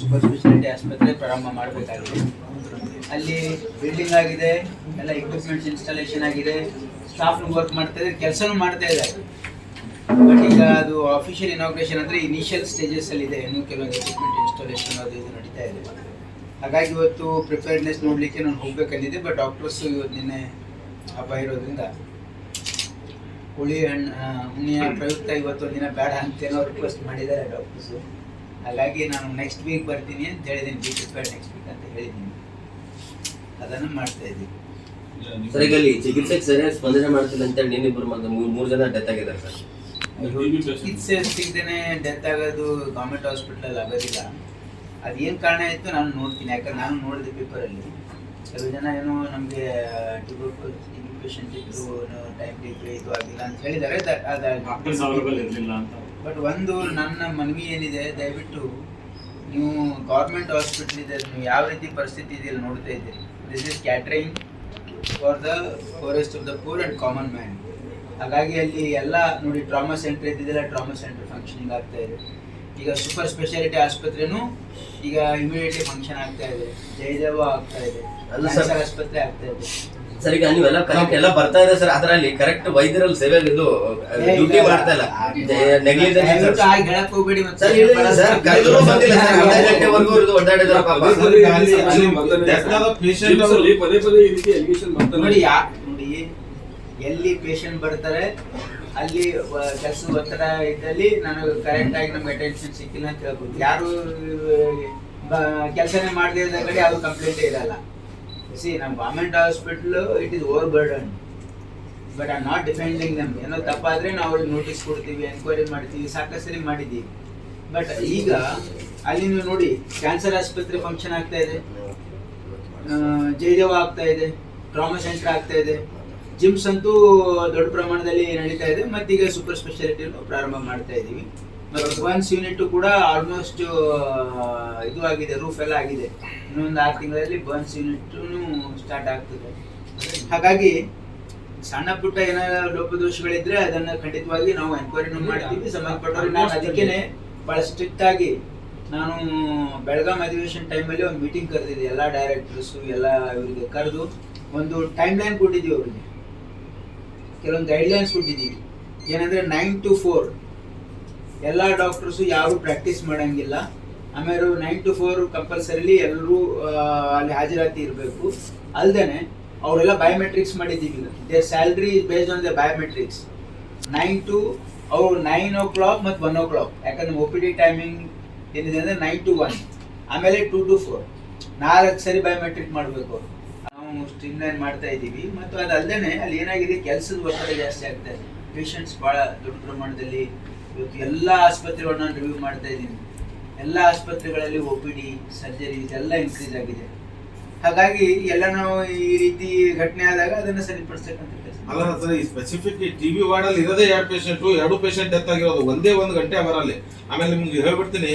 Super speciality ಆಸ್ಪತ್ರೆ ಪ್ರಾರಂಭ ಮಾಡಬೇಕಾಗಿದೆ. ಅಲ್ಲಿ ಬಿಲ್ಡಿಂಗ್ ಆಗಿದೆ, ಎಲ್ಲ ಇಕ್ವಿಪ್ಮೆಂಟ್ಸ್ ಇನ್ಸ್ಟಾಲೇಷನ್ ಆಗಿದೆ ಸ್ಟಾಫ್ ವರ್ಕ್ ಮಾಡ್ತಾ ಇದ್ದಾರೆ, ಕೆಲಸನೂ ಮಾಡ್ತಾ ಇದ್ದಾರೆ. ಬಟ್ ಈಗ ಅದು ಆಫಿಷಿಯಲ್ ಇನಾಗ್ರೇಷನ್ ಅಂದ್ರೆ ಇನಿಷಿಯಲ್ ಸ್ಟೇಜಸ್ ಅಲ್ಲಿ ಇದೆ. ಇನ್ನೂ ಕೆಲವೊಂದು ಇಕ್ವಿಪ್ಮೆಂಟ್ ಇನ್ಸ್ಟಾಲೇಷನ್ ಅದು ಇದು ನಡೀತಾ ಇದೆ. ಹಾಗಾಗಿ ಇವತ್ತು ಪ್ರಿಪೇರ್ಡ್ನೆಸ್ ನೋಡ್ಲಿಕ್ಕೆ ನಾನು ಹೋಗ್ಬೇಕಂದಿದ್ದೆ ಬಟ್ ಡಾಕ್ಟರ್ಸ್ ಇವತ್ತು ನಿನ್ನೆ ಹಬ್ಬ ಇರೋದ್ರಿಂದ ಹುಳಿ ಹಣ್ಣು ಹುಣ್ಣಿಯ ಪ್ರಯುಕ್ತ ಇವತ್ತು ದಿನ ಬೇಡ ಅಂತೇನೋ ರಿಕ್ವೆಸ್ಟ್ ಮಾಡಿದ್ದಾರೆ ಡಾಕ್ಟರ್ಸು ಹಾಗಾಗಿ ನಾನು ನೆಕ್ಸ್ಟ್ ವೀಕ್ ಬರ್ತೀನಿ ಅಂತ ಹೇಳಿದ್ದೀನಿ ಬಿ ನೆಕ್ಸ್ಟ್ ವೀಕ್ ಅಂತ ಹೇಳಿದ್ದೀನಿ ಅದನ್ನು ಮಾಡ್ತಾ ಇದ್ದೀನಿ. ಸರ್ ಈಗ ಅಲ್ಲಿ ಚಿಕಿತ್ಸೆಗೆ ಸರಿಯಾಗಿ ಸ್ಪಂದನೆ ಮಾಡ್ತಿಲ್ಲ ಅಂತ ಹೇಳಿ ಇನ್ನಿಬ್ಬರು ಮತ್ತೆ ಮೂರು ಜನ ಡೆತ್ ಆಗಿದ್ದಾರೆ ಸರ್. ಚಿಕಿತ್ಸೆ ಸಿಗದೇನೆ ಡೆತ್ ಆಗೋದು ಗೌರ್ಮೆಂಟ್ ಹಾಸ್ಪಿಟಲ್ ಆಗೋದಿಲ್ಲ. ಅದೇನು ಕಾರಣ ಆಯಿತು ನಾನು ನೋಡ್ತೀನಿ ಯಾಕಂದ್ರೆ ನಾನು ನೋಡಿದೆ ಪೇಪರಲ್ಲಿ ಕೆಲವು ಜನ ಏನೋ ನಮಗೆ ಟ್ಯೂಬರ್ಕೋಸ್ ಇನ್ಫೆಕ್ಷನ್ ಇತ್ತು ಟೈಮ್ ಇದು ಆಗಿಲ್ಲ ಅಂತ ಹೇಳಿದ್ದಾರೆ ಡಾಕ್ಟರ್ಸ್ ಅವೈಲೇಬಲ್ ಇರಲಿಲ್ಲ ಅಂತ. ಬಟ್ ಒಂದು ನನ್ನ ಮನವಿ ಏನಿದೆ ದಯವಿಟ್ಟು ನೀವು ಗೌರ್ಮೆಂಟ್ ಹಾಸ್ಪಿಟಲ್ ಇದೆ ನೀವು ಯಾವ ರೀತಿ ಪರಿಸ್ಥಿತಿ ಇದೆಯಲ್ಲ ನೋಡ್ತಾ ಇದ್ದೀರಿ. This is catering for the poorest of the poor and common man ಹಾಗಾಗಿ ಅಲ್ಲಿ ಎಲ್ಲ ನೋಡಿ ಟ್ರಾಮಾ ಸೆಂಟರ್ ಇದ್ದಿದ್ದೆಲ್ಲ ಟ್ರಾಮಾ ಸೆಂಟರ್ ಫಂಕ್ಷನಿಂಗ್ ಆಗ್ತಾ ಇದೆ. ಈಗ ಸೂಪರ್ ಸ್ಪೆಷಾಲಿಟಿ ಆಸ್ಪತ್ರೆನೂ ಈಗ ಇಮಿಡಿಯೇಟ್ಲಿ ಫಂಕ್ಷನ್ ಆಗ್ತಾ ಇದೆ. ಜಯದೇವ ಆಗ್ತಾ ಇದೆ. ಅಲ್ಲ ಸರ್. ಆಸ್ಪತ್ರೆ ಆಗ್ತಾ ಇದೆ. ಸರ್ ಈಗ ನೀವೆಲ್ಲ ಕರೆಕ್ಟ್ ಎಲ್ಲ ಬರ್ತಾ ಇದೆ ಸರ್. ಅದರಲ್ಲಿ ಕರೆಕ್ಟ್ ವೈದ್ಯರಲ್ಲಿ ಸೇವೆ ಇದು ಡ್ಯೂಟಿ ಮಾಡ್ತಾ ಇಲ್ಲ. ನೆಗ್ಲಿಜೆನ್ಸ್ ದಯವಿಟ್ಟು ಹಾಗೆ ಹೇಳಕ್ ಹೋಗ್ಬೇಡಿ ಸರ್ ಸರ್ ಕರೆದ್ರು ಬಂದಿಲ್ಲ ಸರ್. ಅರ್ಧ ಗಂಟೆವರೆಗೂ ಇವ್ರದ್ದು ಒದ್ದಾಡಿದ್ರು ಪಾಪ. Chips ಅಲ್ಲಿ ಪದೇ ಪದೇ ಇದಕ್ಕೆ ರೀತಿ ಅಲಿಗೇಷನ್ ನೋಡಿ ನೋಡಿ ಎಲ್ಲಿ ಪೇಷಂಟ್ ಬರ್ತಾರೆ ಅಲ್ಲಿ ಕೆಲಸ ಒತ್ತಡ ಇದ್ದಲ್ಲಿ ನನಗೆ ಕರೆಕ್ಟ್ ಆಗಿ ನಮ್ಗೆ ಅಟೆನ್ಷನ್ ಸಿಕ್ಕಿಲ್ಲ ಅಂತ ಹೇಳ್ಬೋದು. ಯಾರು ಕೆಲಸನೇ ಮಾಡದೇ ಇದ್ದ ಕಡೆ ಯಾರು ಕಂಪ್ಲೇಂಟೇ ಇರಲ್ಲ. ಸಿ ನಮ್ಮ government hospital it is over burden but I not defending ನಮ್ ಏನೋ ತಪ್ಪಾದ್ರೆ ನಾವು ಅವ್ರಿಗೆ ನೋಟಿಸ್ ಕೊಡ್ತೀವಿ ಎನ್ಕ್ವೈರಿ ಮಾಡ್ತೀವಿ, ಸಾಕಷ್ಟು ಸರಿ ಮಾಡಿದ್ದೀವಿ. ಬಟ್ ಈಗ, ಅಲ್ಲಿ ನೀವು ನೋಡಿ ಕ್ಯಾನ್ಸರ್ ಆಸ್ಪತ್ರೆ ಫಂಕ್ಷನ್ ಆಗ್ತಾ ಇದೆ. ಜಯದೇವ ಆಗ್ತಾ ಇದೆ ಟ್ರಾಮಾ ಸೆಂಟರ್ ಆಗ್ತಾ ಇದೆ. ಜಿಮ್ಸ್ ಅಂತೂ ದೊಡ್ಡ ಪ್ರಮಾಣದಲ್ಲಿ ನಡೀತಾ ಇದೆ. ಮತ್ತೀಗ ಸೂಪರ್ ಸ್ಪೆಷಾಲಿಟಿ ಪ್ರಾರಂಭ ಮಾಡ್ತಾ ಇದ್ದೀವಿ ಒನ್ಸ್ ಯೂನಿಟ್ ಕೂಡ ಆಲ್ಮೋಸ್ಟ್ ಇದು ಆಗಿದೆ ರೂಫ್ ಎಲ್ಲ ಆಗಿದೆ. ಇನ್ನೊಂದು ಆರು ತಿಂಗಳಲ್ಲಿ ಬರ್ನ್ಸ್ ಯೂನಿಟ್ ಸ್ಟಾರ್ಟ್ ಆಗ್ತದೆ. ಹಾಗಾಗಿ ಸಣ್ಣ ಪುಟ್ಟ ಏನಾದ್ರು ಲೋಪದೋಷಗಳಿದ್ರೆ ಅದನ್ನ ಖಂಡಿತವಾಗಿ ನಾವು ಎನ್ಕ್ವೈರಿನೂ ಮಾಡ್ತೀವಿ. ಸಂಬಂಧಪಟ್ಟವ್ರಿಗೆ ನಾನು ಅದಕ್ಕೇನೆ ಬಹಳ ಸ್ಟ್ರಿಕ್ಟ್ ಆಗಿ ನಾನು ಬೆಳಗಾಂ ಅಧಿವೇಶನ್ ಟೈಮಲ್ಲಿ ಒಂದು ಮೀಟಿಂಗ್ ಕರೆದಿದ್ದೆ. ಎಲ್ಲ ಡೈರೆಕ್ಟರ್ಸ್ ಎಲ್ಲ ಇವರಿಗೆ ಕರೆದು ಒಂದು ಟೈಮ್ ಲೈನ್ ಕೊಟ್ಟಿದ್ದೀವಿ ಅವರಿಗೆ. ಕೆಲವೊಂದು ಗೈಡ್ಲೈನ್ಸ್ ಕೊಟ್ಟಿದ್ದೀವಿ. ಏನಂದ್ರೆ ನೈನ್ ಟು ಫೋರ್ ಎಲ್ಲ ಡಾಕ್ಟರ್ಸು ಯಾರು ಪ್ರಾಕ್ಟೀಸ್ ಮಾಡಂಗಿಲ್ಲ. ಆಮೇಲೆ ನೈನ್ ಟು ಫೋರ್ ಕಂಪಲ್ಸರಿಲಿ ಎಲ್ಲರೂ ಅಲ್ಲಿ ಹಾಜರಾತಿ ಇರಬೇಕು. ಅಲ್ದೇನೆ ಅವರೆಲ್ಲ ಬಯೋಮೆಟ್ರಿಕ್ಸ್ ಮಾಡಿದ್ದೀವಿ. Their salary is based on the biometrics nine to ಅವ್ರು ನೈನ್ ಓ ಕ್ಲಾಕ್ ಮತ್ತು ಒನ್ ಓ ಕ್ಲಾಕ್ ಯಾಕಂದ್ರೆ ಒ ಪಿ ಡಿ ಟೈಮಿಂಗ್ ಏನಿದೆ ಅಂದರೆ ನೈನ್ ಟು ಒನ್ ಆಮೇಲೆ ಟೂ ಟು ಫೋರ್ ನಾಲ್ಕು ಸರಿ ಬಯೋಮೆಟ್ರಿಕ್ ಮಾಡಬೇಕು ನಾವು ಸ್ಟ್ರೀಮ್ ಲೈನ್ ಮಾಡ್ತಾ ಇದ್ದೀವಿ. ಮತ್ತು ಅದಲ್ಲದೆ ಅಲ್ಲಿ ಏನಾಗಿದೆ, ಕೆಲಸದ ಒತ್ತಡ ಜಾಸ್ತಿ ಆಗ್ತಾ ಇದೆ. ಪೇಷಂಟ್ಸ್ ಭಾಳ ದೊಡ್ಡ ಪ್ರಮಾಣದಲ್ಲಿ ಇವತ್ತು ಎಲ್ಲ ಆಸ್ಪತ್ರೆಗಳನ್ನ ರಿವ್ಯೂ ಮಾಡ್ತಾ ಇದ್ದೀನಿ. ಎಲ್ಲ ಆಸ್ಪತ್ರೆಗಳಲ್ಲಿ ಒ ಪಿ ಡಿ ಸರ್ಜರಿ ಇದೆಲ್ಲ ಇನ್ಕ್ರೀಸ್ ಆಗಿದೆ. ಹಾಗಾಗಿ ಎಲ್ಲ ನಾವು ಈ ರೀತಿ ಘಟನೆ ಆದಾಗ ಅದನ್ನು ಸರಿಪಡಿಸ್ತಕ್ಕಂಥ ಅಲ್ಲ ಸರ್ ಈ ಸ್ಪೆಸಿಫಿಕ್ ಟಿವಿ ವಾರ್ಡ್ ಅಲ್ಲಿ ಇರೋದೇ ಎರಡು ಪೇಷಂಟ್ ಎರಡು ಪೇಷಂಟ್ ಡೆತ್ ಆಗಿರೋದು ಒಂದೇ ಒಂದು ಗಂಟೆ ಅವರಲ್ಲಿ. ಆಮೇಲೆ ನಿಮ್ಗೆ ಹೇಳ್ಬಿಡ್ತೀನಿ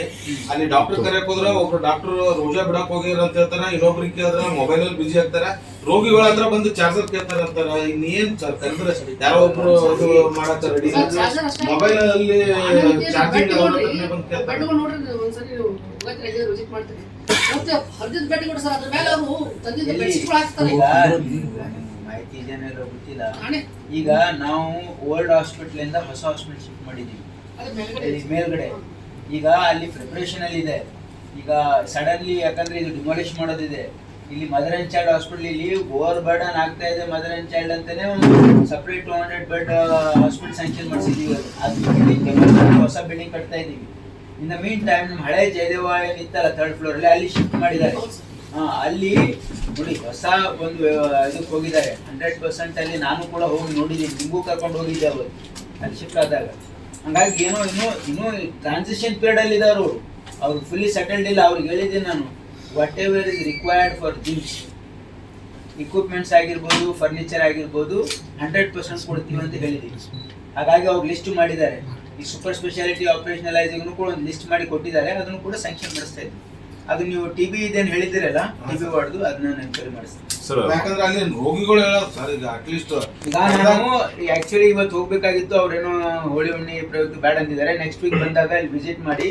ಅಲ್ಲಿ ಡಾಕ್ಟರ್ ಕರೆಯಕ್ ಹೋದ್ರೆ ಒಬ್ರು ಡಾಕ್ಟರ್ ರೋಜಾ ಬಿಡಕ್ ಹೋಗಿರ ಅಂತ ಹೇಳ್ತಾರೆ ಇನ್ನೊಬ್ರಿಗೆ ಕೇಳಿದ್ರೆ ಮೊಬೈಲ್ ಅಲ್ಲಿ ಬಿಜಿ ಆಗ್ತಾರ. ರೋಗಿಗಳ ಹತ್ರ ಬಂದು ಚಾರ್ಜರ್ ಕೇಳ್ತಾರೆ ಅಂತಾರ. ಇನ್ನೇನ್ ಸರ್ ಕರೆದ್ರೆ ಯಾರೋ ಒಬ್ರು ಇದು ಮಾಡಕ್ ರೆಡಿ ಮೊಬೈಲ್ ಅಲ್ಲಿ ಚಾರ್ಜಿಂಗ್ ಬಂದು ಕೇಳ್ತಾರೆ. ಮಾಹಿತಿ ಇದೆಯೋ ಗೊತ್ತಿಲ್ಲ. ಈಗ ನಾವು ಓಲ್ಡ್ ಹಾಸ್ಪಿಟಲ್ ಇಂದ ಹೊಸ ಹಾಸ್ಪಿಟಲ್ ಶಿಫ್ಟ್ ಮಾಡಿದ್ದೀವಿ ಮೇಲ್ಗಡೆ. ಈಗ ಅಲ್ಲಿ ಪ್ರಿಪರೇಷನ್ ಅಲ್ಲಿ ಇದೆ. ಈಗ ಸಡನ್ಲಿ ಯಾಕಂದ್ರೆ ಇದು ಡಿಮಾಲಿಷ್ ಮಾಡೋದಿದೆ. ಇಲ್ಲಿ ಮದರ್ ಅಂಡ್ ಚೈಲ್ಡ್ ಹಾಸ್ಪಿಟಲ್ ಇಲ್ಲಿ ಓವರ್ ಬರ್ಡನ್ ಆಗ್ತಾ ಇದೆ ಮದರ್ ಅಂಡ್ ಚೈಲ್ಡ್ ಅಂತಾನೆ ಒಂದು separate two hundred bed hospital sanction ಮಾಡಿಸಿದೀವಿ. ಅದು ಹೊಸ ಬಿಲ್ಡಿಂಗ್ ಕಟ್ತಾ ಇದೀವಿ. ಇನ್ ದ ಮೀನ್ ಟೈಮ್ ನಮ್ಮ ಹಳೆ ಜಯದೇವ ಏನಿತ್ತಲ್ಲ ಥರ್ಡ್ ಫ್ಲೋರ್ ಅಲ್ಲಿ ಅಲ್ಲಿ ಶಿಫ್ಟ್ ಮಾಡಿದ್ದಾರೆ. ಅಲ್ಲಿ ನೋಡಿ, ಹೊಸ ಒಂದು ಇದಕ್ಕೆ ಹೋಗಿದ್ದಾರೆ. ಹಂಡ್ರೆಡ್ ಪರ್ಸೆಂಟ್ ಅಲ್ಲಿ ನಾನು ಕೂಡ ಹೋಗಿ ನೋಡಿದ್ದೀನಿ. ನಿಮಗೂ ಕರ್ಕೊಂಡು ಹೋಗಿದ್ದೆ ಅವರು. ಅಲ್ಲಿ ಶಿಫ್ಟ್ ಆದಾಗ. ಹಂಗಾಗಿ ಏನೋ, ಇನ್ನೂ ಇನ್ನೂ ಟ್ರಾನ್ಸಿಷನ್ ಪೀರಿಯಡ್ ಅಲ್ಲಿ ಇದ್ದಾರೆ ಅವರು. ಫುಲ್ಲಿ ಸೆಟಲ್ಡ್ ಇಲ್ಲ, ಅವ್ರಿಗೆ ಹೇಳಿದ್ದೀನಿ ನಾನು. Whatever is required for gyms equipments ಆಗಿರ್ಬೋದು ಫರ್ನಿಚರ್ ಆಗಿರ್ಬೋದು ಹಂಡ್ರೆಡ್ ಪರ್ಸೆಂಟ್ ಕೊಡ್ತೀವಿ ಅಂತ ಹೇಳಿದ್ದೀನಿ. ಹಾಗಾಗಿ ಅವ್ರು ಲಿಸ್ಟ್ ಮಾಡಿದ್ದಾರೆ. ಈ ಸೂಪರ್ ಸ್ಪೆಷಾಲಿಟಿ ಆಪರೇಷನಲೈಸಿಂಗ್ನು ಕೂಡ ಒಂದು ಲಿಸ್ಟ್ ಮಾಡಿ ಕೊಟ್ಟಿದ್ದಾರೆ. ಅದನ್ನು ಕೂಡ ಸ್ಯಾಂಕ್ಷನ್ ಮಾಡಿಸ್ತಾ ಇದ್ವಿ ಅದು ನೀವು ಟಿ ಬಿ ಇದೇನು ಹೇಳಿದಿರಲ್ಲ ಟಿ ಬಿ ವಾರ್ಡ್ದು ಅದನ್ನ ಎನ್ಕ್ವೈರಿ ಮಾಡಿಸ್ತೀನಿ. ಯಾಕಂದ್ರೆ ಅಲ್ಲಿ ರೋಗಿಗಳು ಹೇಳೋದು ಸರ್ ಈಗ ಅಟ್ಲೀಸ್ಟ್ ಈಗ ನಾವು ಆಕ್ಚುಲಿ ಇವತ್ತು ಹೋಗ್ಬೇಕಾಗಿತ್ತು ಅವ್ರೇನೋ ಹೋಳಿ ಹುಣ್ಣಿ ಪ್ರಯುಕ್ತ ಬೇಡ ಅಂದಿದ್ದಾರೆ. ನೆಕ್ಸ್ಟ್ ವೀಕ್ ಬಂದಾಗ ಇಲ್ಲಿ ವಿಸಿಟ್ ಮಾಡಿ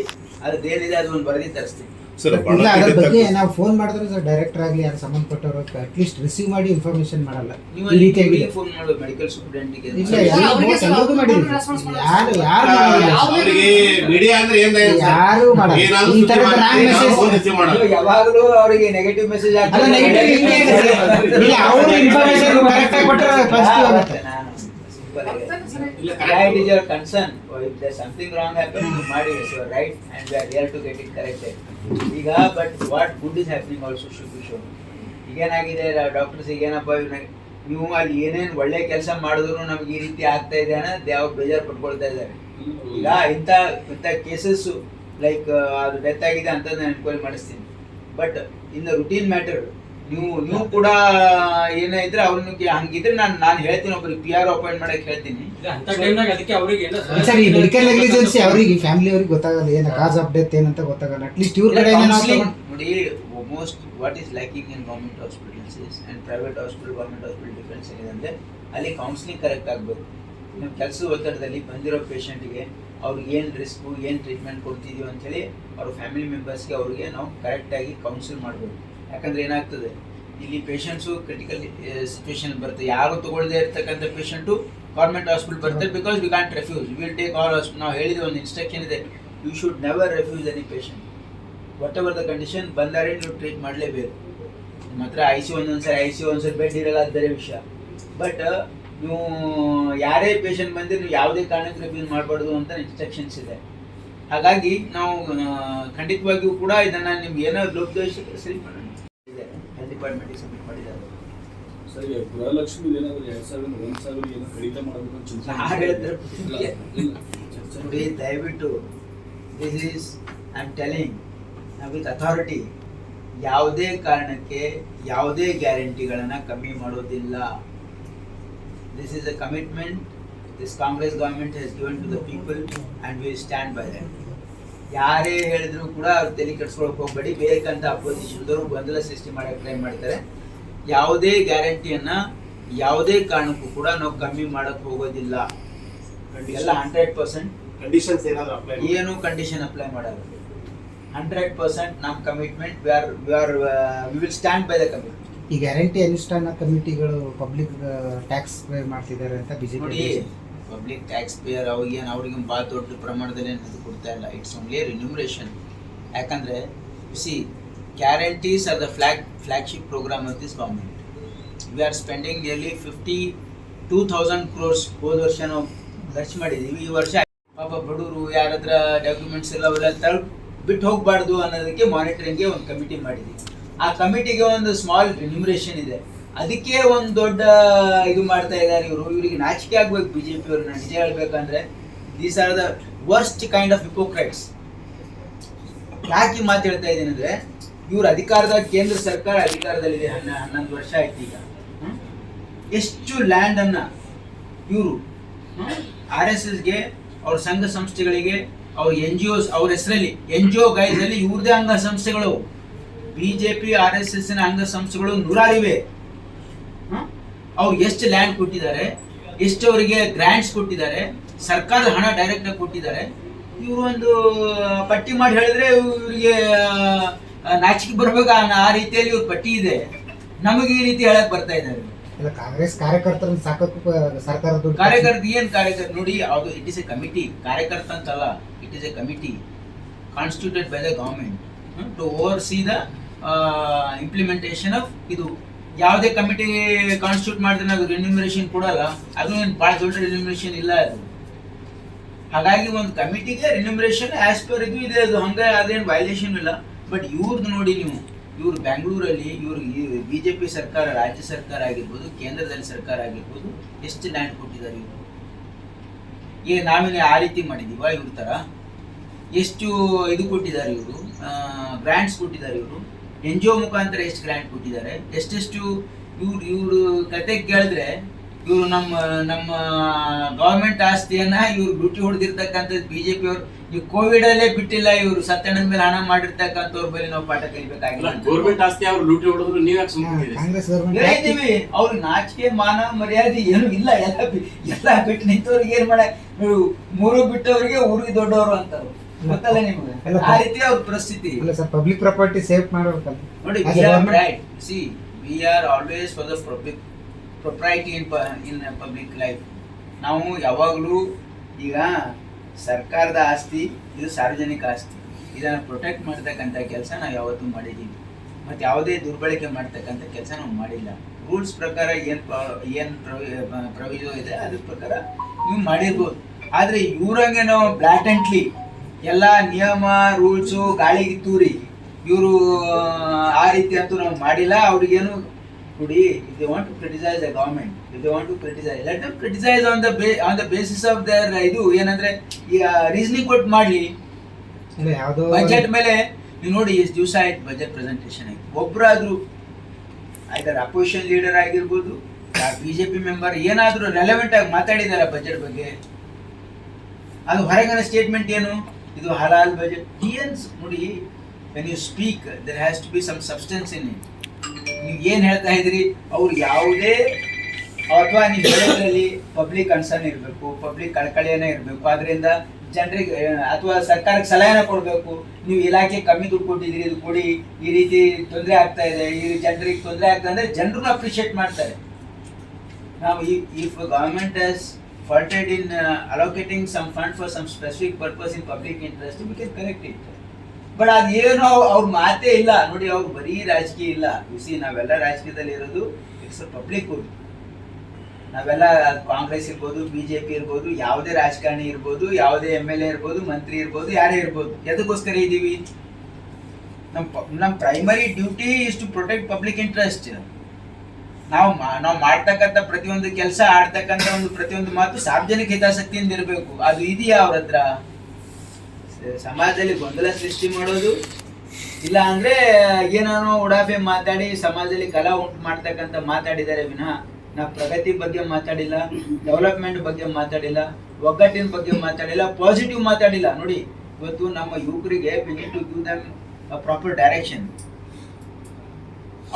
ಅದೇನಿದೆ ಅದು ಒಂದು ವರದಿ ತರಿಸ್ತೀನಿ. ಇಲ್ಲ ಅದ್ರ ಬಗ್ಗೆ ನಾವು ಫೋನ್ ಮಾಡಿದ್ರೆ ಸರ್ ಡೈರೆಕ್ಟರ್ ಆಗಲಿ ಯಾರು ಸಂಬಂಧಪಟ್ಟವರು ಅಟ್ಲೀಸ್ಟ್ ರಿಸೀವ್ ಮಾಡಿ ಇನ್ಫಾರ್ಮೇಶನ್ ಮಾಡಲ್ಲ ನೀವು ಈ ರೀತಿಯಾಗಿ ಫೋನ್ ಮಾಡು ಮೆಡಿಕಲ್ ಸ್ಟೂಡೆಂಟ್ಗೆ ಇಲ್ಲ ಸರ್, ಸರ್ ಎಲ್ಲರಿಗೂ ಯಾರು ಯಾರು ಅವರಿಗೆ ಮೀಡಿಯಾ ಅಂದ್ರೆ ಏನ್ ಯಾರು ಮಾಡಲ್ಲ ಈ receive ಮಾಡಲ್ಲ. ಯಾವಾಗಲೂ ಅವರಿಗೆ ನೆಗೆಟಿವ್ ಮೆಸೇಜ್ ಆಗ್ತದೆ ನೆಗೆಟಿವ್ ಹಿಂಗೆ ಇದೆ ಸರ್. ಇಲ್ಲ ಅವರು ಇನ್ಫಾರ್ಮೇಶನ್ ಕರೆಕ್ಟ್ ಆಗಿ ಕೊಟ್ಟರೆ ಪಾಸಿಟಿವ್ ಆಗುತ್ತೆ Yeah, correct is your concern if wrong wrong happened, you ಮಾಡಿ right right? And we are here to. ಈಗ but what good is happening also should be show ಈಗೇನಾಗಿದೆ doctors ಈಗೇನಪ್ಪ ನೀವು ಅಲ್ಲಿ ಏನೇನು ಒಳ್ಳೆ ಕೆಲಸ ಮಾಡಿದ್ರು ನಮ್ಗೆ ಈ ರೀತಿ ಆಗ್ತಾ ಇದೆ ಅನ್ನೋದು ಯಾವ ಬೇಜಾರು ಪಡ್ಕೊಳ್ತಾ ಇದ್ದಾರೆ. ಈಗ ಇಂಥ ಇಂಥ ಕೇಸಸ್ ಲೈಕ್ ಅದು ಡೆತ್ ಆಗಿದೆ ಅಂತ ನಾನು ಎನ್ಕ್ವೈರಿ ಮಾಡಿಸ್ತೀನಿ. But in the routine matter ನೀವು ನೀವು ಕೂಡ ಏನೇ ಅವ್ರಿಗೆ ಅವ್ರನ್ನ ಹಂಗಿದ್ರೆ ನಾನು ನಾನು ಹೇಳ್ತೀನಿ ಒಬ್ಬರಿಗೆ ಪಿ ಆರ್ ಅಪಾಯಿಂಟ್ ಮಾಡಕ್ ಹೇಳ್ತೀನಿ. ಅಂತ ಟೈಮ್ನಾಗ ಅದಕ್ಕೆ ಅವ್ರಿಗೆ ಏನೋ ಸರ್ ಈ ಮೆಡಿಕಲ್ ನೆಗ್ಲಿಜೆನ್ಸಿ ಅವರಿಗೆ ಫ್ಯಾಮಿಲಿ ಅವ್ರಿಗೆ ಗೊತ್ತಾಗಲ್ಲ ಏನು ಕಾಸ್ ಆಫ್ ಡೆತ್ ಏನಂತ ಗೊತ್ತಾಗಲ್ಲ. ಅಟ್ಲೀಸ್ಟ್ ಇವ್ರ ಕಡೆ ನೋಡಿ most what is lacking in government hospitals is and private hospital government hospital difference ಏನಿದೆ ಅಂದ್ರೆ ಅಲ್ಲಿ ಕೌನ್ಸಿಲಿಂಗ್ ಕರೆಕ್ಟ್ ಆಗಬೇಕು. ನಿಮ್ಮ ಕೆಲಸ ಒತ್ತಡದಲ್ಲಿ ಬಂದಿರೋ ಪೇಷಂಟ್ಗೆ ಅವ್ರಿಗೆ ಏನು ರಿಸ್ಕು ಏನು ಟ್ರೀಟ್ಮೆಂಟ್ ಕೊಡ್ತಿದೀವಿ ಅಂತೇಳಿ ಅವ್ರ ಫ್ಯಾಮಿಲಿ ಮೆಂಬರ್ಸ್ಗೆ ಅವ್ರಿಗೆ ನಾವು ಕರೆಕ್ಟಾಗಿ ಕೌನ್ಸಿಲ್ ಮಾಡಬೇಕು ಯಾಕಂದ್ರೆ ಏನಾಗ್ತದೆ, ಇಲ್ಲಿ ಪೇಷಂಟ್ಸು ಕ್ರಿಟಿಕಲ್ ಸಿಚುವೇಶನ್ ಬರುತ್ತೆ. ಯಾರು ತಗೊಳ್ಳದೆ ಇರ್ತಕ್ಕಂಥ ಪೇಷಂಟು ಗೌರ್ಮೆಂಟ್ ಹಾಸ್ಪಿಟಲ್ ಬರ್ತಾರೆ because we can't refuse will take all ನಾವು ಹೇಳಿದ ಒಂದು ಇನ್ಸ್ಟ್ರಕ್ಷನ್ ಇದೆ you should never refuse any patient whatever the condition ಬಂದರೆ ನೀವು ಟ್ರೀಟ್ ಮಾಡಲೇಬೇಕು. ನಿಮ್ಮ ಹತ್ರ ಐ ಸಿ ಒಂದೊಂದ್ಸರಿ ಐ ಸಿ ಒಂದ್ಸರಿ ಬೆಡ್ ಇರಲ್ಲ, ಅದು ಬೇರೆ ವಿಷಯ. ಬಟ್ ನೀವು ಯಾರೇ ಪೇಷಂಟ್ ಬಂದರೆ ನೀವು ಯಾವುದೇ ಕಾರಣಕ್ಕೆ ರಿಫ್ಯೂಸ್ ಮಾಡಬಾರ್ದು ಅಂತ ಇನ್ಸ್ಟ್ರಕ್ಷನ್ಸ್ ಇದೆ. ಹಾಗಾಗಿ ನಾವು ಖಂಡಿತವಾಗಿಯೂ ಕೂಡ ಇದನ್ನು ನಿಮ್ಗೆ ಏನೋ ಲೋಪದೋಷ ಸರಿ ಮಾಡೋಣ. ಹೆಲ್ತ್ ಡಿಪಾರ್ಟ್ಮೆಂಟಿಗೆ ಸಬ್ಮಿಟ್ ಮಾಡಿದ್ದಾರೆ. ಸರಿ ಗೃಹಲಕ್ಷ್ಮಿ ಏನಾದ್ರು ಎರಡ್ ಸಾವಿರ ಒಂದ್ ಸಾವಿರ ಏನೋ ಕಡಿತ ಮಾಡಬೇಕು ಚಿಂತೆ ದಯವಿಟ್ಟು this is I am telling with authority ಯಾವುದೇ ಕಾರಣಕ್ಕೆ ಯಾವುದೇ ಗ್ಯಾರಂಟಿಗಳನ್ನ ಕಮ್ಮಿ ಮಾಡೋದಿಲ್ಲ. This is a commitment this Congress government has given to the people and we stand by that ಯಾರೇ ಹೇಳಿದ್ರು ಕೂಡ ಅವ್ರು ತಲೆ ಕೆಡ್ಸ್ಕೊಳಕ್ ಹೋಗ್ಬೇಡಿ. ಬೇಕಂತ ಅಪೋಸಿಷನ್ದವರು ಗೊಂದಲ ಸೃಷ್ಟಿ ಮಾಡಕ್ಕೆ ಟ್ರೈ ಮಾಡ್ತಾರೆ. ಯಾವುದೇ ಗ್ಯಾರಂಟಿಯನ್ನ ಯಾವುದೇ ಕಾರಣಕ್ಕೂ ಕೂಡ ನಾವು ಕಮ್ಮಿ ಮಾಡಕ್ ಹೋಗೋದಿಲ್ಲ. ಎಲ್ಲ ಹಂಡ್ರೆಡ್ ಪರ್ಸೆಂಟ್ ಕಂಡೀಷನ್ಸ್ ಏನಾದರೂ ಅಪ್ಲೈ ಏನು ಕಂಡೀಷನ್ ಅಪ್ಲೈ ಮಾಡಲ್ಲ. ಹಂಡ್ರೆಡ್ ಪರ್ಸೆಂಟ್ ನಮ್ಮ commitment we are we are we will stand by the commitment ಈ ಗ್ಯಾರಂಟಿ ಅನುಷ್ಠಾನ ಕಮಿಟಿಗಳು ಪಬ್ಲಿಕ್ ಟ್ಯಾಕ್ಸ್ ಪೇ ಮಾಡ್ತಿದ್ದಾರೆ ಅಂತ ನೋಡಿ ಬಿಜೆಪಿ ಪಬ್ಲಿಕ್ ಟ್ಯಾಕ್ಸ್ ಪೇಯರ್ ಅವ್ರಿಗೇನು ಅವ್ರಿಗೆ ಭಾಳ ದೊಡ್ಡ ಪ್ರಮಾಣದಲ್ಲಿ ಏನು ಕೊಡ್ತಾ ಇಲ್ಲ. ಇಟ್ಸ್ ಓನ್ಲಿ ರಿನ್ಯೂಮರೇಷನ್ ಯಾಕಂದರೆ see guarantees are the flag flagship programme of this government we are spending nearly fifty two thousand crores ಹೋದ ವರ್ಷ ನಾವು ಖರ್ಚು ಮಾಡಿದ್ದೀವಿ ಈ ವರ್ಷ ಪಾಪ ಬಡವರು ಯಾರತ್ರ ಡಾಕ್ಯುಮೆಂಟ್ಸ್ ಎಲ್ಲ ಅವೆಲ್ಲ ತಳ್ ಬಿಟ್ಟು ಹೋಗಬಾರ್ದು ಅನ್ನೋದಕ್ಕೆ ಮಾನಿಟರಿಂಗ್ಗೆ ಒಂದು ಕಮಿಟಿ ಮಾಡಿದ್ದೀವಿ ಆ ಕಮಿಟಿಗೆ ಒಂದು ಸ್ಮಾಲ್ ರಿನ್ಯೂಮರೇಷನ್ ಇದೆ. ಅದಕ್ಕೆ ಒಂದು ದೊಡ್ಡ ಇದು ಮಾಡ್ತಾ ಇದ್ದಾರೆ ಇವರು. ಇವರಿಗೆ ನಾಚಿಕೆ ಆಗ್ಬೇಕು ಬಿ ಜೆ ಪಿ ಅವ್ರನ್ನ. ನಿಜ ಹೇಳ್ಬೇಕಂದ್ರೆ these are the worst kind of hypocrites ಯಾಕೆ ಮಾತು ಹೇಳ್ತಾ ಇದ್ದೀನಿ ಅಂದ್ರೆ, ಇವ್ರ ಅಧಿಕಾರದ ಕೇಂದ್ರ ಸರ್ಕಾರ ಅಧಿಕಾರದಲ್ಲಿದೆ ಹನ್ನ ಹನ್ನೊಂದು ವರ್ಷ ಆಯ್ತು ಈಗ. ಎಷ್ಟು ಲ್ಯಾಂಡ್ ಅನ್ನ ಇವರು ಆರ್ ಎಸ್ ಎಸ್ಗೆ ಅವ್ರ ಸಂಘ ಸಂಸ್ಥೆಗಳಿಗೆ, ಅವ್ರ ಎನ್ ಜಿ ಒಸ್ ಅವ್ರ ಹೆಸರಲ್ಲಿ ಎನ್ ಜಿ ಒ ಗೈಸ್ ಅಲ್ಲಿ ಇವ್ರದೇ ಅಂಗ ಸಂಸ್ಥೆಗಳು ಬಿಜೆಪಿ ಆರ್ ಎಸ್ ಎಸ್ ಅಂಗ ಸಂಸ್ಥೆಗಳು ನೂರಾರಿವೆ. ಹ್ಮ್? ಅವ್ರು ಎಷ್ಟು ಲ್ಯಾಂಡ್ ಕೊಟ್ಟಿದ್ದಾರೆ ಎಷ್ಟು ಅವರಿಗೆ ಗ್ರ್ಯಾಂಟ್ಸ್ ಕೊಟ್ಟಿದ್ದಾರೆ ಸರ್ಕಾರದ ಹಣ ಡೈರೆಕ್ಟ್ ಆಗಿ ಕೊಟ್ಟಿದ್ದಾರೆ. ಇವರು ಒಂದು ಪಟ್ಟಿ ಮಾಡಿ ಹೇಳಿದ್ರೆ ಇವರಿಗೆ ನಾಚಿಕೆ ಬರ್ಬೇಕು ಆ ರೀತಿಯಲ್ಲಿ ಇವ್ರ ಪಟ್ಟಿ ಇದೆ. ನಮಗೆ ಈ ರೀತಿ ಹೇಳಕ್ ಬರ್ತಾ ಇದ್ದಾರೆ. ಇಲ್ಲ ಕಾಂಗ್ರೆಸ್ ಕಾರ್ಯಕರ್ತರ ಸರ್ಕಾರದ ಸರ್ಕಾರ ಕಾರ್ಯಕರ್ತ ಏನ್ ಕಾರ್ಯಕರ್ತ ನೋಡಿ ಅದು ಇಟ್ ಇಸ್ ಎ ಕಮಿಟಿ ಕಾರ್ಯಕರ್ತ ಅಂತಲ್ಲ it is a committee constituted by the government to oversee the implementation of ಇದು ಯಾವುದೇ ಕಮಿಟಿ ಕಾನ್ಸ್ಟಿಟ್ಯೂಟ್ ಮಾಡಿದ್ರೆ ಅದು ರಿನ್ಯೂಮರೇಷನ್ ಕೊಡಲ್ಲ. ಅದು ಏನು ಭಾಳ ದೊಡ್ಡ ರಿನ್ಯೂಮರೇಷನ್ ಇಲ್ಲ ಅದು. ಹಾಗಾಗಿ ಒಂದು ಕಮಿಟಿಗೆ ರಿನ್ಯೂಮರೇಷನ್ ಆಸ್ ಪರ್ ಇದು ಇದೆ ಅದು. ಹಂಗೆ ಅದೇನು ವೈಲೇಷನ್ ಇಲ್ಲ. ಬಟ್ ಇವ್ರದ್ದು ನೋಡಿ ನೀವು, ಇವರು ಬೆಂಗಳೂರಲ್ಲಿ ಇವರು ಬಿ ಜೆ ಪಿ ಸರ್ಕಾರ, ರಾಜ್ಯ ಸರ್ಕಾರ ಆಗಿರ್ಬೋದು, ಕೇಂದ್ರದಲ್ಲಿ ಸರ್ಕಾರ ಆಗಿರ್ಬೋದು, ಎಷ್ಟು ಲ್ಯಾಂಡ್ ಕೊಟ್ಟಿದ್ದಾರೆ ಇವರು? ಏ ನಾವೇನು ಆ ರೀತಿ ಮಾಡಿದೀವ ಇವ್ರ ಥರ ಎಷ್ಟು ಇದು ಕೊಟ್ಟಿದ್ದಾರೆ ಇವರು? ಗ್ರ್ಯಾಂಟ್ಸ್ ಕೊಟ್ಟಿದ್ದಾರೆ ಇವರು? ಎನ್ ಜಿ ಒ ಮುಖಾಂತರ ಎಷ್ಟು ಗ್ರ್ಯಾಂಟ್ ಕೊಟ್ಟಿದ್ದಾರೆ? ಎಷ್ಟೆಷ್ಟು ಇವ್ರು ಇವರು ಕತೆ ಕೇಳಿದ್ರೆ ಇವರು ನಮ್ಮ ನಮ್ಮ ಗೌರ್ಮೆಂಟ್ ಆಸ್ತಿಯನ್ನ ಇವ್ರು ಡ್ಯೂಟಿ ಹೊಡೆದಿರ್ತಕ್ಕಂಥದ್ದು ಬಿಜೆಪಿ ಅವರು. ಈ ಕೋವಿಡ್ ಅಲ್ಲೇ ಬಿಟ್ಟಿಲ್ಲ ಇವರು ಸತ್ಯಣ್ಣನ ಮೇಲೆ ಹಣ ಮಾಡಿರ್ತಕ್ಕಂಥವ್ರ ಮೇಲೆ ನಾವು ಪಾಠ ಕಲಿಬೇಕಾಗಿಲ್ಲ. ಗೌರ್ಮೆಂಟ್ ಆಸ್ತಿ ಅವ್ರು ಲೂಟಿ ಹೊಡೆದ್ರು ನೀವ್ಯಾಕೆ ಸುಮ್ಮನೆ ಅವ್ರ ನಾಚಿಕೆ ಮಾನ ಮರ್ಯಾದೆ ಏನು ಇಲ್ಲ. ಎಲ್ಲ ಬಿ- ಎಲ್ಲ ಬಿಟ್ಟು ನಿಂತವ್ರಿಗೆ ಏನ್ ಮಾಡ ಮೂರು ಬಿಟ್ಟವ್ರಿಗೆ ಊರಿಗೆ ದೊಡ್ಡವರು ಅಂತಾರೆ. ಗೊತ್ತಲ್ಲ ನಿಮ್ಗೆ? ಎಲ್ಲ ಆ ರೀತಿ ಅವ್ರ ಪರಿಸ್ಥಿತಿ. ಅಲ್ಲ ಸರ್ ಪಬ್ಲಿಕ್ ಪ್ರಾಪರ್ಟಿ ಸೇವ್ ಮಾಡ್ಬೇಕಲ್ಲ. ನೋಡಿ we are right see we are always for the public propriety in in public life ನಾವು ಯಾವಾಗಲೂ ಈಗ ಸರ್ಕಾರದ ಆಸ್ತಿ ಇದು ಸಾರ್ವಜನಿಕ ಆಸ್ತಿ. ಇದನ್ನು ಪ್ರೊಟೆಕ್ಟ್ ಮಾಡ್ತಕ್ಕಂಥ ಕೆಲಸ ನಾವು ಯಾವತ್ತೂ ಮಾಡಿದೀವಿ ಮತ್ತು ಯಾವುದೇ ದುರ್ಬಳಕೆ ಮಾಡ್ತಕ್ಕಂಥ ಕೆಲಸ ನಾವು ಮಾಡಿಲ್ಲ. ರೂಲ್ಸ್ ಪ್ರಕಾರ ಏನು ಏನು ಪ್ರೊವಿಜೋ ಇದೆ ಅದ್ರ ಪ್ರಕಾರ ನೀವು ಮಾಡಿರ್ಬೋದು. ಆದರೆ ಇವ್ರಂಗೆ ನಾವು ಬ್ಲಾಟೆಂಟ್ಲಿ ಎಲ್ಲ ನಿಯಮ ರೂಲ್ಸು ಗಾಳಿಗೆ ತೂರಿ. ಇವರು ಆ ರೀತಿ ಅಂತೂ ನಾವು ಮಾಡಿಲ್ಲ. ಅವ್ರಿಗೇನು ಕೊಡಿ if they want to criticise the government if they want to criticise let them criticise on the bay on the basis of their ಇದು ಏನಂದ್ರೆ ಈಗ ರೀಸನಿಂಗ್ ಕೊಟ್ಟು ಮಾಡಲಿ. ಯಾವುದೋ ಬಜೆಟ್ ಮೇಲೆ ನೀವು ನೋಡಿ ಎಷ್ಟು ದಿವಸ ಆಯ್ತು ಬಜೆಟ್ ಪ್ರೆಸೆಂಟೇಷನ್ ಆಯ್ತು. ಒಬ್ಬರಾದ್ರೂ ಆಯ್ತಾರೆ ಅಪೋಸಿಷನ್ ಲೀಡರ್ ಆಗಿರ್ಬೋದು ಬಿಜೆಪಿ ಮೆಂಬರ್ ಏನಾದರೂ ರೆಲೆವೆಂಟ್ ಆಗಿ ಮಾತಾಡಿದಾರ ಬಜೆಟ್ ಬಗ್ಗೆ ಅದು ಹೊರಗಿನ ಸ್ಟೇಟ್ಮೆಂಟ್ ಏನು? ಇದು ಹಲಾಲ್ ಬಜೆಟ್ ಏನ್ಸ್ ನೋಡಿ when you speak there has to be some substance in it ನೀವು ಏನು ಹೇಳ್ತಾ ಇದ್ರಿ ಅವ್ರು ಯಾವುದೇ ಅಥವಾ ನೀವು ಹೇಳೋದ್ರಲ್ಲಿ ಪಬ್ಲಿಕ್ ಕನ್ಸರ್ನ್ ಇರಬೇಕು ಪಬ್ಲಿಕ್ ಕಳಕಳಿಯೇ ಇರಬೇಕು. ಅದರಿಂದ ಜನರಿಗೆ, ಅಥವಾ ಸರ್ಕಾರಕ್ಕೆ ಸಲಹೆನ ಕೊಡಬೇಕು. ನೀವು ಇಲಾಖೆ ಕಮ್ಮಿ ದುಡ್ಡು ಕೊಟ್ಟಿದ್ದೀರಿ, ಇದು ಕೊಡಿ. ಈ ರೀತಿ ತೊಂದರೆ ಆಗ್ತಾ ಇದೆ, ಈ ಜನರಿಗೆ ತೊಂದರೆ ಆಗ್ತಾ ಅಂದರೆ ಜನರನ್ನು ಅಪ್ರಿಷಿಯೇಟ್ ಮಾಡ್ತಾರೆ. ನಾವು if government has faulted in uh, allocating some fund for some specific purpose in public interest, we can correct it. But ಅದೇನು ಅವ್ರ ಮಾತೇ ಇಲ್ಲ. ನೋಡಿ ಅವ್ರು ಬರೀ ರಾಜಕೀಯ ಇಲ್ಲ. ಬಿಸಿ ನಾವೆಲ್ಲ ರಾಜಕೀಯದಲ್ಲಿ ಇರೋದು ಇಟ್ಸ್ ಪಬ್ಲಿಕ್ ಗುಡ್ ನಾವೆಲ್ಲ ಕಾಂಗ್ರೆಸ್ ಇರ್ಬೋದು ಬಿ ಜೆ ಪಿ ಇರ್ಬೋದು ಯಾವುದೇ ರಾಜಕಾರಣಿ ಇರ್ಬೋದು ಯಾವುದೇ ಎಂ ಎಲ್ ಎ ಇರ್ಬೋದು ಮಂತ್ರಿ ಇರ್ಬೋದು ಯಾರೇ ಇರ್ಬೋದು ಎದಕ್ಕೋಸ್ಕರ ಇದ್ದೀವಿ ನಮ್ಮ ನಮ್ಮ primary duty is to protect public interest ನಾವು ನಾವು ಮಾಡ್ತಕ್ಕಂಥ ಪ್ರತಿಯೊಂದು ಕೆಲಸ, ಆಡ್ತಕ್ಕಂಥ ಒಂದು ಪ್ರತಿಯೊಂದು ಮಾತು ಸಾರ್ವಜನಿಕ ಹಿತಾಸಕ್ತಿಯಿಂದ ಇರಬೇಕು. ಅದು ಇದೆಯಾ ಅವ್ರ ಹತ್ರ? ಸಮಾಜದಲ್ಲಿ ಗೊಂದಲ ಸೃಷ್ಟಿ ಮಾಡೋದು? ಇಲ್ಲ ಅಂದ್ರೆ ಏನೇನೋ ಉಡಾಫೆ ಮಾತಾಡಿ ಸಮಾಜದಲ್ಲಿ ಕಲಾ ಉಂಟು ಮಾಡ್ತಕ್ಕಂತ ಮಾತಾಡಿದ್ದಾರೆ ವಿನಃ. ನಾವು ಪ್ರಗತಿ ಬಗ್ಗೆ ಮಾತಾಡಿಲ್ಲ, ಡೆವಲಪ್ಮೆಂಟ್ ಬಗ್ಗೆ ಮಾತಾಡಿಲ್ಲ, ಒಗ್ಗಟ್ಟಿನ ಬಗ್ಗೆ ಮಾತಾಡಿಲ್ಲ, ಪಾಸಿಟಿವ್ ಮಾತಾಡಿಲ್ಲ. ನೋಡಿ, ಇವತ್ತು ನಮ್ಮ ಯುವಕರಿಗೆ ಟು ದಮ್ ಪ್ರಾಪರ್ ಡೈರೆಕ್ಷನ್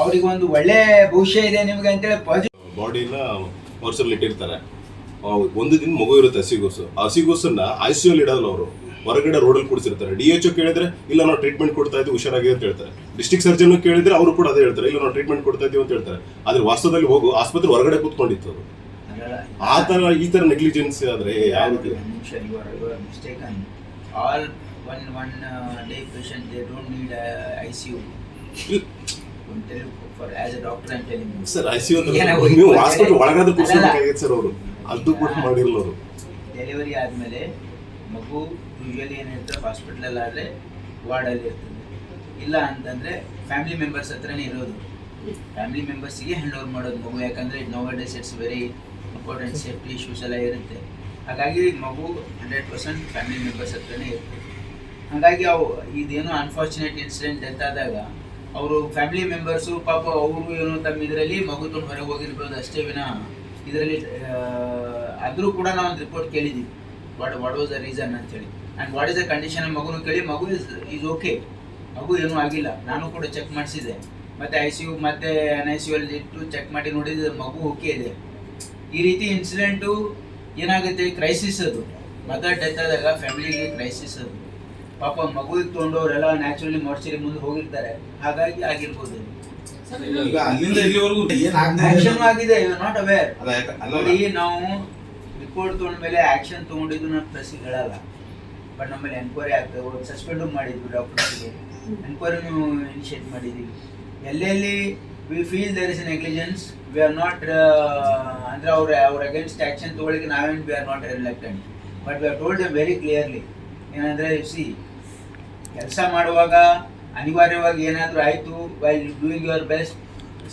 ಅವ್ರಿಗೆ ಒಂದು ಒಳ್ಳೆ ಭವಿಷ್ಯ ಇದೆ ನಿಮ್ಗೆ ಅಂತೇಳಿ ಪಾಸಿಟಿವ್ ಬಾಡಿನ ವರ್ಷದಲ್ಲಿ ಇಟ್ಟಿರ್ತಾರೆ. ಒಂದು ದಿನ ಮಗು ಇರುತ್ತೆ ಹಸಿಗೋಸು ಆ ಹಸಿಗೋಸನ್ನ ಐ ಸಿ ಅಲ್ಲಿ ಇಡಲ್ಲ ಅವರು. ಹೊರಗಡೆ ರೋಡಲ್ಲಿ ಕೂಡಿಸಿರ್ತಾರೆ ಡಿ ಎಚ್ ಕೇಳಿದ್ರೆ ಇಲ್ಲ ನಾವು ಟ್ರೀಟ್ಮೆಂಟ್ ಕೊಡ್ತಾ ಇದ್ದೀವಿ ಹುಷಾರಾಗಿ ಅಂತ ಹೇಳ್ತಾರೆ. ಡಿಸ್ಟಿಕ್ ಸರ್ಜನ್ ಕೇಳಿದ್ರೆ ಅವರು ಕೂಡ ಅದೇ ಹೇಳ್ತಾರೆ. ಇಲ್ಲ ನಾವು ಟ್ರೀಟ್ಮೆಂಟ್ ಕೊಡ್ತಾ ಇದ್ದೀವಿ ಅಂತ ಹೇಳ್ತಾರೆ. ಆದ್ರೆ ವಾಸ್ತವದಲ್ಲಿ ಹೋಗು ಆಸ್ಪತ್ರೆ ಹೊರಗಡೆ ಕೂತ್ಕೊಂಡಿತ್ತು ಅದು. ಆ ತರ ಈ ತರ ನೆಗ್ಲಿಜೆನ್ಸ್ ಆದ್ರೆ ಯಾವ ರೀತಿ all one one day patient they don't need I C U for as a doctor ಅಂತ ಹೇಳಿ ಸರ್ ಐ ಸಿ ಏನೋ ನೀವು ಹಾಸ್ಪಿಟಲ್ ಒಳಗಾದ್ರೂ. ಕೂರ್ಸ್ಬೇಕಾಗಿತ್ತು ಸರ್ ಅವರು? ಅದು ಕೂಡ ಮಾಡಿರಲ್ಲ ಅವರು. ಡೆಲಿವರಿ ಆದಮೇಲೆ ಮಗು ಯೂಶಲಿ ಏನಿರ್ತದೆ ಹಾಸ್ಪಿಟ್ಲಲ್ಲಿ ಆದರೆ ವಾರ್ಡಲ್ಲಿ ಇರ್ತದೆ. ಇಲ್ಲ ಅಂತಂದರೆ ಫ್ಯಾಮಿಲಿ ಮೆಂಬರ್ಸ್ ಹತ್ರನೇ ಇರೋದು. ಫ್ಯಾಮಿಲಿ ಮೆಂಬರ್ಸಿಗೆ ಹ್ಯಾಂಡ್ ಓವರ್ ಮಾಡೋದು ಮಗು ಯಾಕಂದರೆ nowadays it's very important safety issues ಎಲ್ಲ ಇರುತ್ತೆ. ಹಾಗಾಗಿ ಮಗು ಹಂಡ್ರೆಡ್ ಪರ್ಸೆಂಟ್ ಫ್ಯಾಮಿಲಿ ಮೆಂಬರ್ಸ್ ಹತ್ರನೇ ಇರುತ್ತೆ ಹಾಗಾಗಿ ಅವು ಇದೇನು ಅನ್ಫಾರ್ಚುನೇಟ್ ಇನ್ಸಿಡೆಂಟ್ ಡೆತ್ ಆದಾಗ ಅವರು ಫ್ಯಾಮಿಲಿ ಮೆಂಬರ್ಸು ಪಾಪ ಅವರು ಏನು ತಮ್ಮ ಇದರಲ್ಲಿ ಮಗು ತುಂಬ ಹೊರಗೆ ಹೋಗಿರ್ಬೋದು ಅಷ್ಟೇ ವಿನ. ಇದರಲ್ಲಿ ಆದರೂ ಕೂಡ ನಾವು ಒಂದು ರಿಪೋರ್ಟ್ ಕೇಳಿದ್ದೀವಿ what what was the reason ಅಂತೇಳಿ and what is the condition ಮಗುನು ಕೇಳಿ, ಮಗು ಇಸ್ ಈಸ್ ಓಕೆ ಮಗು ಏನೂ ಆಗಿಲ್ಲ. ನಾನು ಕೂಡ ಚೆಕ್ ಮಾಡಿಸಿದೆ ಮತ್ತು ಐ ಸಿ ಯು ಮತ್ತು ಎನ್ ಐ ಸಿ ಯು ಅಲ್ಲಿ ಇಟ್ಟು ಚೆಕ್ ಮಾಡಿ ನೋಡಿದ ಮಗು ಓಕೆ ಇದೆ. ಈ ರೀತಿ ಇನ್ಸಿಡೆಂಟು ಏನಾಗುತ್ತೆ? ಕ್ರೈಸಿಸ್ ಅದು. ಮದರ್ ಡೆತ್ ಆದಾಗ ಫ್ಯಾಮಿಲಿಗೆ ಕ್ರೈಸಿಸ್ ಅದು. ಪಾಪ ಮಗುವಿಗೆ ತೊಗೊಂಡವರೆಲ್ಲ ನ್ಯಾಚುರಲಿ ಮೋರ್ಚರಿ ಮುಂದೆ ಹೋಗಿರ್ತಾರೆ. ಹಾಗಾಗಿ ಆಗಿರ್ಬೋದು. ಸರ್ ಈಗ ಅಲ್ಲಿಂದ ಇಲ್ಲಿವರೆಗೂ ಏನ್ ಆಕ್ಷನ್ ಆಗಿದೆ ಯು ನಾಟ್ ಅವೇರ್ ಅಲ್ಲ, ಯಾಕ- ಅಲ್ಲಲ್ಲ. ನೋಡಿ ನಾವು ರಿಪೋರ್ಟ್ ತೊಗೊಂಡ್ಮೇಲೆ ಆಕ್ಷನ್ ತೊಗೊಂಡಿದ್ದು ನಾವು ಪ್ರೆಸ್ ಹೇಳಲ್ಲ ಬಟ್ ನಮ್ಮಲ್ಲಿ ಎನ್ಕ್ವೈರಿ ಆಗ್ತದೆ ಸಸ್ಪೆಂಡು ಮಾಡಿದ್ವಿ ಡಾಕ್ಟರ್ಸ್ಗೆ ನೀವು ಇನಿಷಿಯೇಟ್ ಮಾಡಿದ್ದೀವಿ ಎಲ್ಲೆಲ್ಲಿ we feel there is negligence we are not ಅಂದ್ರೆ ಅವ್ರ ಅವ್ರ ಅಗೇನ್ಸ್ಟ್ ಆಕ್ಷನ್ ತಗೊಳ್ಳಿಕ್ಕೆ ನಾವೇನು we are not ರಿಲೆಕ್ಟೆಂಟ್ but we are told very clearly ಏನಂದರೆ ಸಿ ಕೆಲಸ ಮಾಡುವಾಗ ಅನಿವಾರ್ಯವಾಗಿ ಏನಾದರೂ ಆಯಿತು why you doing your best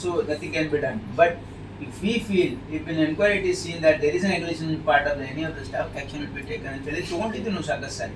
so nothing can be done but if we feel if in enquiry seen that there is an part of any of the staff action be taken ಅಂತ ಹೇಳಿ ತೊಗೊಂಡಿದ್ದು ನಾವು ಸಾಕಷ್ಟು ಸಾರಿ